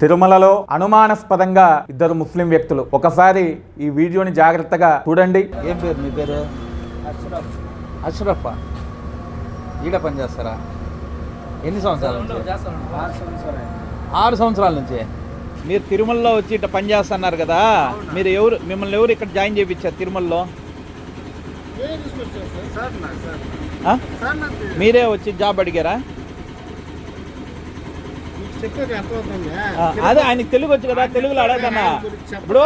తిరుమలలో అనుమానాస్పదంగా ఇద్దరు ముస్లిం వ్యక్తులు. ఒకసారి ఈ వీడియోని జాగ్రత్తగా చూడండి. ఏం పేరు మీ పేరు? అష్రఫ్. ఈడ పని చేస్తారా? ఎన్ని సంవత్సరాల నుంచి? ఆరు సంవత్సరాల. నుంచి? మీరు తిరుమలలో వచ్చి ఇట్లా పని చేస్తున్నారు కదా? మీరు ఎవరు మిమ్మల్ని ఎవరు ఇక్కడ జాయిన్ చేయించారు తిరుమలలో? మీరే వచ్చి జాబ్ అడిగారా? అదే ఆయనకి తెలుగు వచ్చు కదా తెలుగులో అడగదన్నా. ఇప్పుడు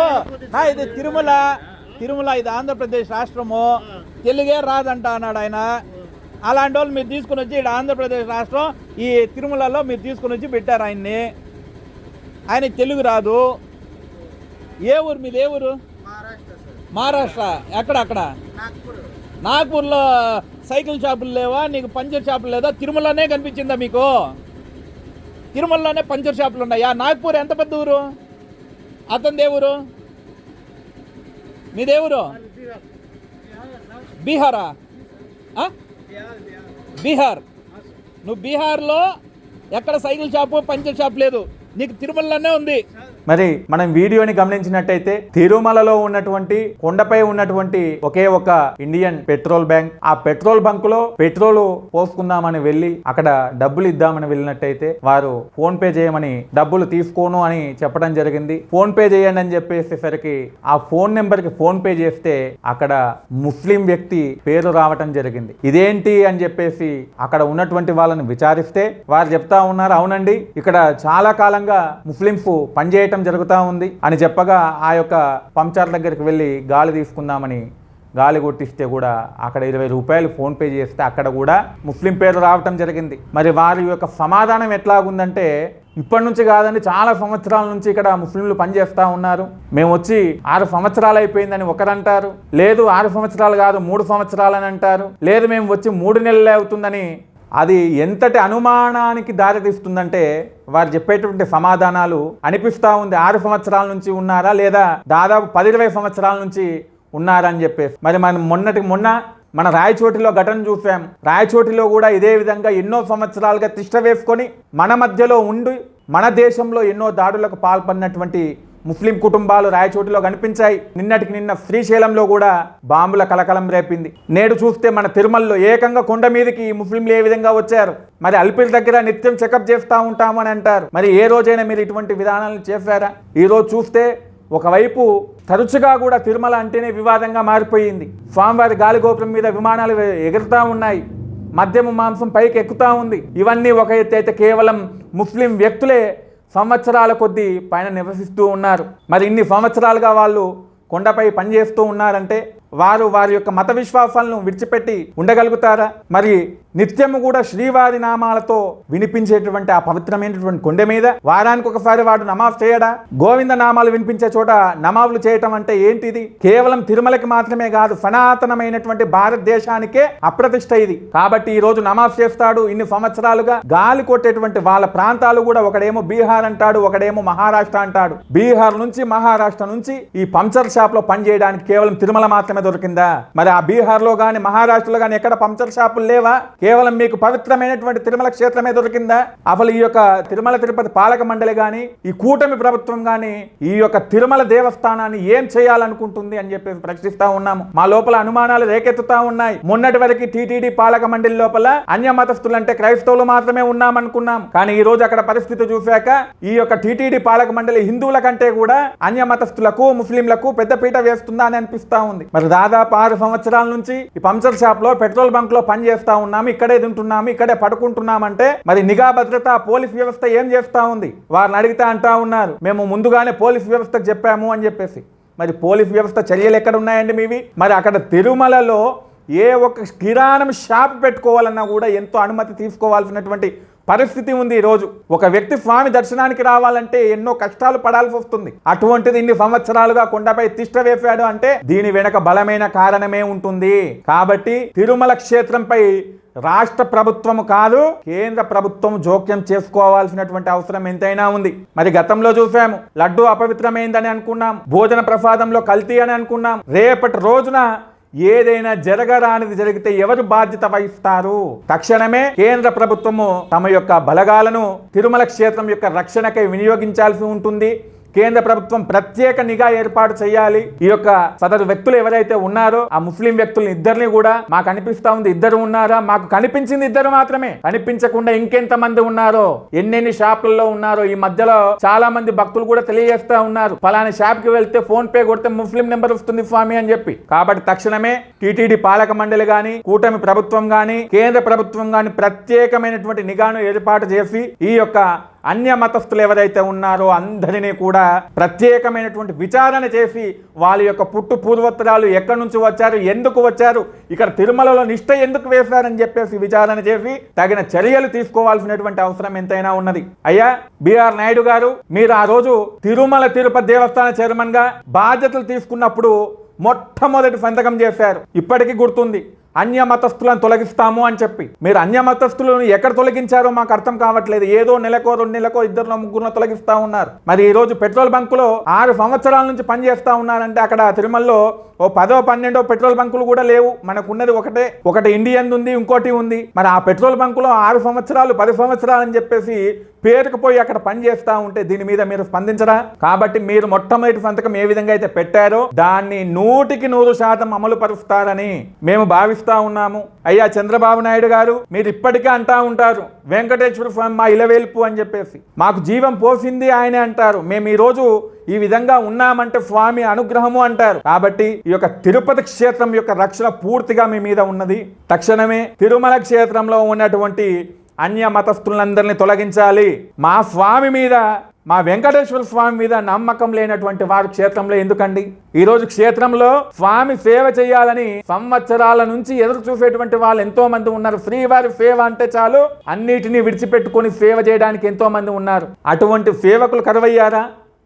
ఇది తిరుమల తిరుమల ఇది ఆంధ్రప్రదేశ్ రాష్ట్రము. తెలుగే రాదంట అన్నాడు ఆయన. అలాంటి వాళ్ళు మీరు తీసుకుని వచ్చి ఇక్కడ ఆంధ్రప్రదేశ్ రాష్ట్రం ఈ తిరుమలలో మీరు తీసుకుని వచ్చి పెట్టారు ఆయన్ని. ఆయనకి తెలుగు రాదు. ఏ ఊరు మీది? ఏ ఊరు? మహారాష్ట్ర ఎక్కడ అక్కడ? నాగ్పూర్లో సైకిల్ షాపులు లేవా? నీకు పంచర్ షాపులు లేదా? తిరుమలనే కనిపించిందా మీకు? తిరుమలలోనే పంచర్ షాపులు ఉన్నాయా? నాగ్పూర్ ఎంత పెద్ద ఊరు? అతని దేవురు మీ దేవురు బీహారా? బీహార్. నువ్వు బీహార్లో ఎక్కడ సైకిల్ షాపు పంచర్ షాప్ లేదు? నీకు తిరుమలలోనే ఉంది. మరి మనం వీడియోని గమనించినట్టయితే తిరుమలలో ఉన్నటువంటి కొండపై ఉన్నటువంటి ఒకే ఒక ఇండియన్ పెట్రోల్ బ్యాంక్. ఆ పెట్రోల్ బంక్లో పెట్రోల్ పోసుకుందామని వెళ్ళి అక్కడ డబ్బులు ఇద్దామని వెళ్ళినట్టయితే వారు ఫోన్ పే చేయమని డబ్బులు తీసుకోను అని చెప్పడం జరిగింది. ఫోన్ పే చేయండి అని చెప్పేసేసరికి ఆ ఫోన్ నెంబర్కి ఫోన్ పే చేస్తే అక్కడ ముస్లిం వ్యక్తి పేరు రావటం జరిగింది. ఇదేంటి అని చెప్పేసి అక్కడ ఉన్నటువంటి వాళ్ళని విచారిస్తే వారు చెప్తా ఉన్నారు అవునండి ఇక్కడ చాలా కాలంగా ముస్లింస్ పనిచేయటం జరుగుతూ ఉంది అని చెప్పగా ఆ యొక్క పంచర్ దగ్గరికి వెళ్ళి గాలి తీసుకుందామని గాలి కొట్టిస్తే కూడా అక్కడ ఇరవై రూపాయలు ఫోన్ పే చేస్తే అక్కడ కూడా ముస్లిం పేరు రావటం జరిగింది. మరి వారి యొక్క సమాధానం ఎట్లాగుందంటే ఇప్పటి నుంచి కాదండి చాలా సంవత్సరాల నుంచి ఇక్కడ ముస్లింలు పనిచేస్తూ ఉన్నారు. మేము వచ్చి ఆరు సంవత్సరాలు అయిపోయిందని ఒకరంటారు. లేదు ఆరు సంవత్సరాలు కాదు మూడు సంవత్సరాలు అని అంటారు. లేదు మేము వచ్చి మూడు నెలలే అవుతుందని అది ఎంతటి అనుమానానికి దారితీస్తుందంటే వారు చెప్పేటువంటి సమాధానాలు అనిపిస్తూ ఉంది. ఆరు సంవత్సరాల నుంచి ఉన్నారా లేదా దాదాపు పది ఇరవై సంవత్సరాల నుంచి ఉన్నారా అని చెప్పేసి. మరి మనం మొన్నటి మొన్న మన రాయచోటిలో ఘటన చూసాం. రాయచోటిలో కూడా ఇదే విధంగా ఎన్నో సంవత్సరాలుగా తిష్ట వేసుకొని మన మధ్యలో ఉండి మన దేశంలో ఎన్నో దాడులకు పాల్పడినటువంటి ముస్లిం కుటుంబాలు రాయచోటిలో కనిపించాయి. నిన్నటికి నిన్న శ్రీశైలంలో కూడా బాంబుల కలకలం రేపింది. నేడు చూస్తే మన తిరుమలలో ఏకంగా కొండ మీదకి ముస్లింలు ఏ విధంగా వచ్చారు? మరి అల్పిల దగ్గర నిత్యం చెకప్ చేస్తూ ఉంటామని అంటారు. మరి ఏ రోజైనా మీరు ఇటువంటి విధానాలను చేశారా? ఈరోజు చూస్తే ఒకవైపు తరచుగా కూడా తిరుమల అంటేనే వివాదంగా మారిపోయింది. స్వామివారి గాలిగోపురం మీద విమానాలు ఎగురుతూ ఉన్నాయి. మద్యము మాంసం పైకి ఎక్కుతూ ఉంది. ఇవన్నీ ఒక ఎత్తు అయితే కేవలం ముస్లిం వ్యక్తులే సంవత్సరాల కొద్దీ పైన నివసిస్తూ ఉన్నారు. మరి ఇన్ని సంవత్సరాలుగా వాళ్ళు కొండపై పనిచేస్తూ ఉన్నారంటే వారు వారి యొక్క మత విశ్వాసాలను విడిచిపెట్టి ఉండగలుగుతారా? మరి నిత్యము కూడా శ్రీవారి నామాలతో వినిపించేటువంటి ఆ పవిత్రమైనటువంటి కొండ మీద వారానికి ఒకసారి వాడు నమాజ్ చేయడా? గోవింద నామాలు వినిపించే చోట నమాజులు చేయటం అంటే ఏంటిది? కేవలం తిరుమలకి మాత్రమే కాదు సనాతనమైనటువంటి భారతదేశానికే అప్రతిష్ట ఇది. కాబట్టి ఈ రోజు నమాజ్ చేస్తాడు ఇన్ని సంవత్సరాలుగా. గాలి కొట్టేటువంటి వాళ్ళ ప్రాంతాలు కూడా ఒకడేమో బీహార్ అంటాడు ఒకడేమో మహారాష్ట్ర అంటాడు. బీహార్ నుంచి మహారాష్ట్ర నుంచి ఈ పంచర్ షాప్లో పనిచేయడానికి కేవలం తిరుమల మాత్రమే దొరికిందా? మరి ఆ బీహార్లో గాని మహారాష్ట్రలో గాని ఎక్కడ పంచర్ షాపులు లేవా? కేవలం మీకు పవిత్రమైనటువంటి తిరుమల క్షేత్రమే దొరికిందా? అసలు ఈ యొక్క తిరుమల తిరుపతి పాలక మండలి గాని ఈ కూటమి ప్రభుత్వం గాని ఈ యొక్క తిరుమల దేవస్థానాన్ని ఏం చేయాలనుకుంటుంది అని చెప్పేసి ప్రశ్నిస్తా ఉన్నాము. మా లోపల అనుమానాలు రేకెత్తుతా ఉన్నాయి. మొన్నటి వరకు టీటీడీ పాలక మండలి లోపల అన్య మతస్థులు అంటే క్రైస్తవులు మాత్రమే ఉన్నామనుకున్నాం. కానీ ఈ రోజు అక్కడ పరిస్థితి చూశాక ఈ యొక్క టీటీడీ పాలక మండలి హిందువుల కంటే కూడా అన్య మతస్థులకు ముస్లింలకు పెద్ద పీట వేస్తుందా అని అనిపిస్తా ఉంది. మరి దాదాపు ఆరు సంవత్సరాల నుంచి ఈ పంచర్ షాప్లో పెట్రోల్ బంక్లో పని చేస్తా ఉన్నాము ఇక్కడే తింటున్నాము ఇక్కడే పడుకుంటున్నామంటే మరి నిఘా భద్రత పోలీస్ వ్యవస్థ ఏం చేస్తా ఉంది? వారిని అడిగితే అంటా ఉన్నారు. మేము ముందుగానే పోలీస్ వ్యవస్థకు చెప్పాము అని చెప్పేసి. మరి పోలీస్ వ్యవస్థ చర్యలు ఎక్కడ ఉన్నాయండి మీవి? మరి అక్కడ తిరుమలలో ఏ ఒక్క కిరాణం షాప్ పెట్టుకోవాలన్నా కూడా ఎంతో అనుమతి తీసుకోవాల్సినటువంటి పరిస్థితి ఉంది ఈరోజు ఒక వ్యక్తి స్వామి దర్శనానికి రావాలంటే ఎన్నో కష్టాలు పడాల్సి వస్తుంది. అటువంటిది ఇన్ని సంవత్సరాలుగా కొండపై తిష్ట వేశాడు అంటే దీని వెనక బలమైన కారణమే ఉంటుంది. కాబట్టి తిరుమల క్షేత్రంపై రాష్ట్ర ప్రభుత్వం కాదు కేంద్ర ప్రభుత్వం జోక్యం చేసుకోవాల్సినటువంటి అవసరం ఎంతైనా ఉంది. మరి గతంలో చూసాము లడ్డు అపవిత్రమైందని అనుకున్నాం భోజన ప్రసాదంలో కల్తీ అని అనుకున్నాం. రేపటి రోజున ఏదైనా జరగరానిది జరిగితే ఎవరు బాధ్యత వహిస్తారు? తక్షణమే కేంద్ర ప్రభుత్వము తమ యొక్క బలగాలను తిరుమల క్షేత్రం యొక్క రక్షణకై వినియోగించాల్సి ఉంటుంది. కేంద్ర ప్రభుత్వం ప్రత్యేక నిఘా ఏర్పాటు చేయాలి. ఈ యొక్క సదరు వ్యక్తులు ఎవరైతే ఉన్నారో ఆ ముస్లిం వ్యక్తులు ఇద్దరిని కూడా మాకు అనిపిస్తా ఉంది. ఇద్దరు ఉన్నారా? మాకు కనిపించింది ఇద్దరు మాత్రమే. కనిపించకుండా ఇంకెంత మంది ఉన్నారో ఎన్నెన్ని షాపుల్లో ఉన్నారో ఈ మధ్యలో చాలా మంది భక్తులు కూడా తెలియజేస్తా ఉన్నారు. ఫలానా షాప్కి వెళ్తే ఫోన్ పే కొడితే ముస్లిం నెంబర్ వస్తుంది స్వామి అని చెప్పి. కాబట్టి తక్షణమే టీటీడీ పాలక మండలి గాని కూటమి ప్రభుత్వం గాని కేంద్ర ప్రభుత్వం గాని ప్రత్యేకమైనటువంటి నిఘాను ఏర్పాటు చేసి ఈ యొక్క అన్య మతస్థులు ఎవరైతే ఉన్నారో అందరినీ కూడా ప్రత్యేకమైనటువంటి విచారణ చేసి వాళ్ళ యొక్క పుట్టు పూర్వోత్తరాలు ఎక్కడి నుంచి వచ్చారు ఎందుకు వచ్చారు ఇక్కడ తిరుమలలో నిష్ట ఎందుకు వేశారని చెప్పేసి విచారణ చేసి తగిన చర్యలు తీసుకోవాల్సినటువంటి అవసరం ఎంతైనా ఉన్నది. అయ్యా బిఆర్ నాయుడు గారు మీరు ఆ రోజు తిరుమల తిరుపతి దేవస్థాన చైర్మన్గా బాధ్యతలు తీసుకున్నప్పుడు మొట్టమొదటి సంతకం చేశారు. ఇప్పటికీ గుర్తుంది అన్య మతస్థులను తొలగిస్తాము అని చెప్పి. మీరు అన్య మతస్థులను ఎక్కడ తొలగించారో మాకు అర్థం కావట్లేదు. ఏదో నెలకో రెండు నెలకో ఇద్దరు ముగ్గురు తొలగిస్తా ఉన్నారు. మరి ఈ రోజు పెట్రోల్ బంకులో ఆరు సంవత్సరాల నుంచి పనిచేస్తా ఉన్నారంటే అక్కడ తిరుమలలో ఓ పదో పన్నెండో పెట్రోల్ బంకులు కూడా లేవు. మనకు ఉన్నది ఒకటే. ఒకటి ఇండియన్ ఉంది ఇంకోటి ఉంది. మరి ఆ పెట్రోల్ బంకులో ఆరు సంవత్సరాలు పది సంవత్సరాలు అని చెప్పేసి పేరుకుపోయి అక్కడ పని చేస్తా ఉంటే దీని మీద మీరు స్పందించరా? కాబట్టి మీరు మొట్టమొదటి సంతకం ఏ విధంగా అయితే పెట్టారో దాన్ని నూటికి నూరు శాతం అమలు పరుస్తారని మేము భావిస్తా ఉన్నాము. అయ్యా చంద్రబాబు నాయుడు గారు మీరు ఇప్పటికే అంటా ఉంటారు వెంకటేశ్వర స్వామి మా ఇలవేల్పు అని చెప్పేసి. మాకు జీవం పోసింది ఆయనే అంటారు. మేము ఈ రోజు ఈ విధంగా ఉన్నామంటే స్వామి అనుగ్రహము అంటారు. కాబట్టి ఈ యొక్క తిరుపతి క్షేత్రం యొక్క రక్షణ పూర్తిగా మీ మీద ఉన్నది. తక్షణమే తిరుమల క్షేత్రంలో ఉన్నటువంటి అన్య మతస్థులందరినీ తొలగించాలి. మా స్వామి మీద మా వెంకటేశ్వర స్వామి మీద నమ్మకం లేనటువంటి వారు క్షేత్రంలో ఎందుకండి? ఈరోజు క్షేత్రంలో స్వామి సేవ చేయాలని సంవత్సరాల నుంచి ఎదురు చూసేటువంటి వాళ్ళు ఎంతో మంది ఉన్నారు. శ్రీవారి సేవ అంటే చాలు అన్నిటినీ విడిచిపెట్టుకొని సేవ చేయడానికి ఎంతో మంది ఉన్నారు. అటువంటి సేవకులు కరువయ్యారా?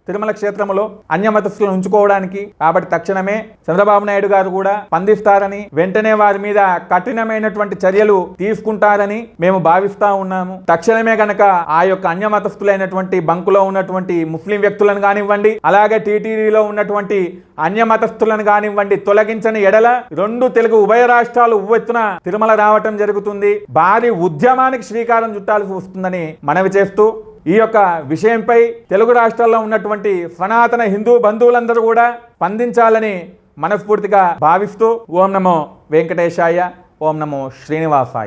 తిరుమల క్షేత్రంలో అన్యమతస్థులను ఉంచుకోవడానికి. కాబట్టి తక్షణమే చంద్రబాబు నాయుడు గారు కూడా స్పందిస్తారని వెంటనే వారి మీద కఠినమైనటువంటి చర్యలు తీసుకుంటారని మేము భావిస్తా ఉన్నాము. తక్షణమే గనక ఆ యొక్క అన్యమతస్థులైనటువంటి బంకులో ఉన్నటువంటి ముస్లిం వ్యక్తులను కానివ్వండి అలాగే టీటీడీలో ఉన్నటువంటి అన్యమతస్థులను కానివ్వండి తొలగించని ఎడల రెండు తెలుగు ఉభయ రాష్ట్రాలు ఉవ్వెత్తున తిరుమల రావటం జరుగుతుంది. భారీ ఉద్యమానికి శ్రీకారం చుట్టాల్సి వస్తుందని మనవి చేస్తూ ఈ యొక్క విషయంపై తెలుగు రాష్ట్రాల్లో ఉన్నటువంటి సనాతన హిందూ బంధువులందరూ కూడా స్పందించాలని మనస్ఫూర్తిగా భావిస్తూ ఓం నమో వెంకటేశాయ ఓం నమో శ్రీనివాసాయ.